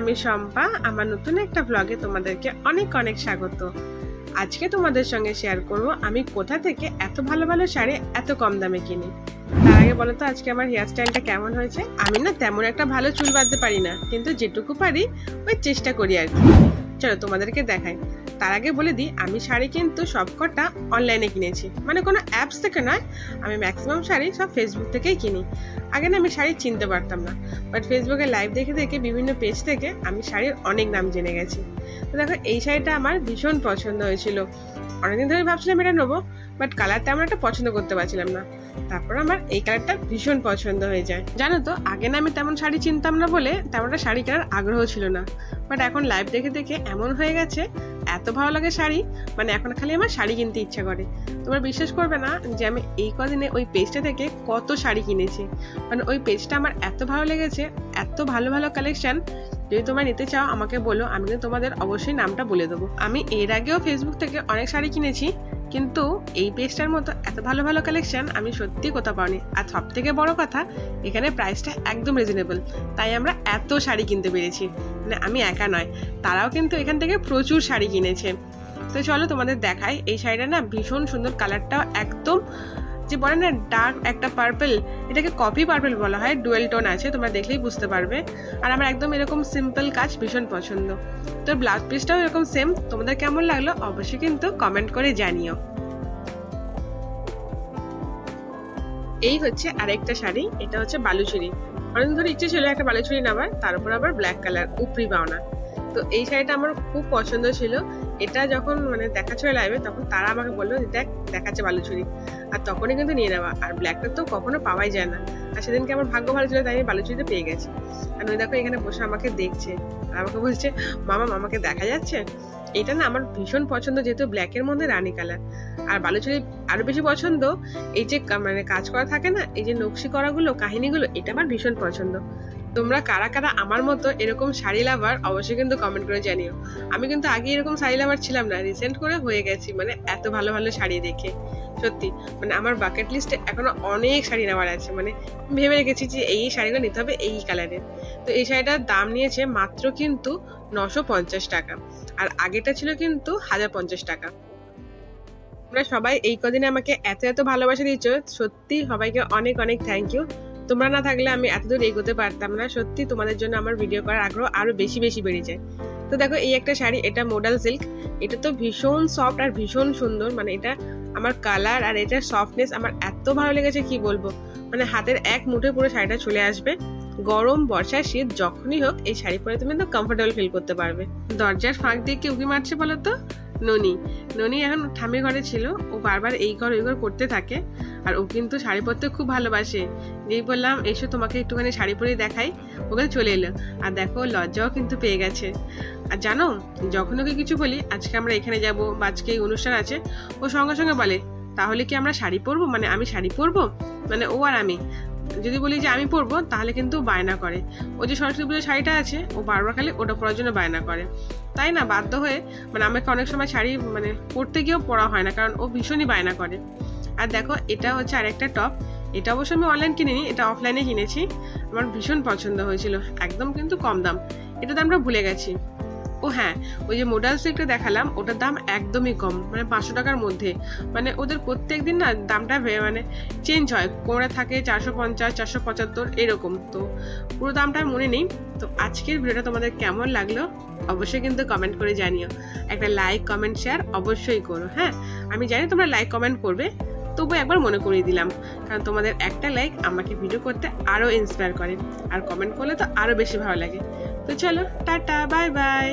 আমি শম্পা, আমার নতুন একটা ব্লগে তোমাদেরকে অনেক অনেক স্বাগত। আজকে তোমাদের সঙ্গে শেয়ার করব আমি কোথা থেকে এত ভালো ভালো শাড়ি এত কম দামে কিনি। তার আগে বলো তো, আজকে আমার হেয়ার স্টাইলটা কেমন হয়েছে? আমি না তেমন একটা ভালো চুল বাঁধতে পারি না, কিন্তু যেটুকু পারি ওই চেষ্টা করি আর কি। চলো তোমাদেরকে দেখাই। তার আগে বলে দিই, আমি শাড়ি কিন্তু সবকটা অনলাইনে কিনেছি। মানে কোনো অ্যাপস থেকে নয়, আমি ম্যাক্সিমাম শাড়ি সব ফেসবুক থেকেই কিনি। আগে না আমি শাড়ি চিনতে পারতাম না বাট ফেসবুকে লাইভ দেখে দেখে বিভিন্ন পেজ থেকে আমি শাড়ির অনেক নাম জেনে গেছি। তো দেখো, এই শাড়িটা আমার ভীষণ পছন্দ হয়েছিল। অনেকদিন ধরে ভাবছিলাম এটা নেব বাট কালারটা আমার একটা পছন্দ করতে পারছিলাম না। তারপর আমার এই কালারটা ভীষণ পছন্দ হয়ে যায়। জানো তো, আগে না আমি তেমন শাড়ি চিনতাম না বলে তেমন একটা শাড়ি কেনার আগ্রহ ছিল না। বাট এখন লাইভ দেখে দেখে এমন হয়ে গেছে এত ভালো লাগে শাড়ি মানে এখন খালি আমার শাড়ি কিনতে ইচ্ছা করে। তোমরা বিশ্বাস করবে না যে আমি এই কদিনে ওই পেজটা থেকে কত শাড়ি কিনেছি। মানে ওই পেজটা আমার এত ভালো লেগেছে, এত ভালো ভালো কালেকশান যদি তোমরা নিতে চাও, আমাকে বলো, আমি কিন্তু তোমাদের অবশ্যই নামটা বলে দেবো। আমি এর আগেও ফেসবুক থেকে অনেক শাড়ি কিনেছি। কিন্তু এই পেজটার মতো এত ভালো ভালো কালেকশন আমি সত্যি কোথাও পাইনি আর সব থেকে বড় কথা, এখানে প্রাইসটা একদম রিজনেবল তাই আমরা এত শাড়ি কিনতে পেরেছি। মানে আমি একা নয়, তারাও কিন্তু এখান থেকে প্রচুর শাড়ি কিনেছে। তো চলো তোমাদের দেখাই, এই শাড়িটা না ভীষণ সুন্দর কালারটাও একদম যে বলে না ডার্ক একটা পার্পল এটাকে কপি পার্পেল বলা হয় ডুয়েল টোন আছে, তোমরা দেখলেই বুঝতে পারবে। আর আমার একদম এরকম সিম্পল কাজ ভীষণ পছন্দ। তো ব্লাউজ পিসটাও এরকম সেম তোমাদের কেমন লাগল অবশ্যই কিন্তু কমেন্ট করে জানিও। এই হচ্ছে আরেকটা শাড়ি, এটা হচ্ছে বালুচুরি। অনেক ধরে ইচ্ছে ছিল একটা বালুচুরি নেওয়ার, তার উপর আবার ব্ল্যাক কালার উপরি পাওনা তো এই শাড়িটা আমার খুব পছন্দ ছিল। এটা যখন মানে দেখাচ্ছিল লাইভে তখন তারা আমাকে বলল যে, দেখ, দেখাচ্ছে বালুচুরি। আর তখনই কিন্তু নিয়ে নেওয়া। আর ব্ল্যাকটা তো কখনো পাওয়াই যায় না। আর সেদিনকে আমার ভাগ্য ভালো ছিল, তাই আমি বালুচুরিতে পেয়ে গেছি। আর ওই দেখো এখানে বসে আমাকে দেখছে। আর আমাকে বলছে, মামা, মামাকে দেখা যাচ্ছে? এটা না আমার ভীষণ পছন্দ, যেহেতু ব্ল্যাকের মধ্যে রানী কালার আর বালুচুরি আরও বেশি পছন্দ, এই যে মানে কাজ করা থাকে না, এই যে নকশি করাগুলো, কাহিনীগুলো, এটা আমার ভীষণ পছন্দ। তোমরা কারা কারা আমার মতো এরকম শাড়ি লাভার অবশ্যই কিন্তু কমেন্ট করে জানিও। আমি কিন্তু আগে এরকম শাড়ি লাভার ছিলাম না রিসেন্ট করে হয়ে গেছি মানে এত ভালো ভালো শাড়ি দেখে, সত্যি। মানে আমার বাকেট লিস্টে এখনও অনেক শাড়ি নেওয়ার আছে মানে ভেবে রেখেছি যে এই শাড়িগুলো নিতে হবে এই কালারের তো এই শাড়িটার দাম নিয়েছে মাত্র কিন্তু নশো পঞ্চাশ টাকা, আর আগেটা ছিল কিন্তু হাজার পঞ্চাশ টাকা। তোমরা সবাই এই কদিনে আমাকে এত এত ভালোবাসা দিচ্ছ সত্যি সবাইকে অনেক অনেক থ্যাংক ইউ তোমরা না থাকলে আমি এতদূর এগোতে পারতাম না। সত্যি তোমাদের জন্য আমার ভিডিও করার আগ্রহ আরও বেশি বেশি বেড়ে যায়। তো দেখো, এই একটা শাড়ি, এটা মোডাল সিল্ক এটা তো ভীষণ সফট আর ভীষণ সুন্দর। মানে এটা আমার কালার আর এটার সফটনেস আমার এত ভালো লেগেছে, কি বলব? মানে হাতের এক মুঠে পুরো শাড়িটা চলে আসবে। গরম, বর্ষা, শীত, যখনই হোক, এই শাড়ি পরে তুমি তো কমফোর্টেবল ফিল করতে পারবে। দরজার ফাঁক দিয়ে কি উকি মারছে বলো তো? ননি। ননি এখন ঠাম্মির ঘরে ছিল। ও বারবার এই ঘর, ওই ঘর করতে থাকে। আর ও কিন্তু শাড়ি পরতে খুব ভালোবাসে। যেই বললাম, এসো তোমাকে একটুখানি শাড়ি পরে দেখাই। ওখানে চলে এলো। আর দেখো, লজ্জাও কিন্তু পেয়ে গেছে। আর জানো, যখন ওকে কিছু বলি, আজকে আমরা এখানে যাব বা আজকে এই অনুষ্ঠান আছে, ও সঙ্গে সঙ্গে বলে, তাহলে কি আমরা শাড়ি পরবো? মানে আমি শাড়ি পরবো? মানে ও আর আমি। যদি বলি যে আমি পরবো, তাহলে কিন্তু বায়না করে। ও যে সরস্বতী পুজোর শাড়িটা আছে, ও বারবার খালি ওটা পরার জন্য বায়না করে। তাই না? বাধ্য হয়ে মানে আমাকে অনেক সময় শাড়ি মানে পরতে গিয়েও পরা হয় না, কারণ ও ভীষণই বায়না করে। আর দেখো, এটা হচ্ছে আরেকটা টপ এটা অবশ্য আমি অনলাইন কিনিনি, এটা অফলাইনে কিনেছি। আমার ভীষণ পছন্দ হয়েছিল, একদম কিন্তু কম দাম। এটা দামটা ভুলে গেছি। ও হ্যাঁ ওই যে মোডাল সিল্কটা দেখালাম, ওটার দাম একদমই কম মানে পাঁচশো টাকার মধ্যে। মানে ওদের প্রত্যেক দিন না দামটা মানে চেঞ্জ হয়। কোনটা থাকে চারশো পঞ্চাশ, চারশো পঁচাত্তর, এরকম। তো পুরো দামটা মনে নেই। তো আজকের ভিডিওটা তোমাদের কেমন লাগল? অবশ্যই কিন্তু কমেন্ট করে জানিও। একটা লাইক কমেন্ট শেয়ার অবশ্যই করো হ্যাঁ? আমি জানি তোমরা লাইক কমেন্ট করবে। তবু একবার মনে করিয়ে দিলাম, কারণ তোমাদের একটা লাইক আমাকে ভিডিও করতে আরও ইন্সপায়ার করে। আর কমেন্ট করলে তো আরও বেশি ভালো লাগে। তো চলো, টাটা বাই বাই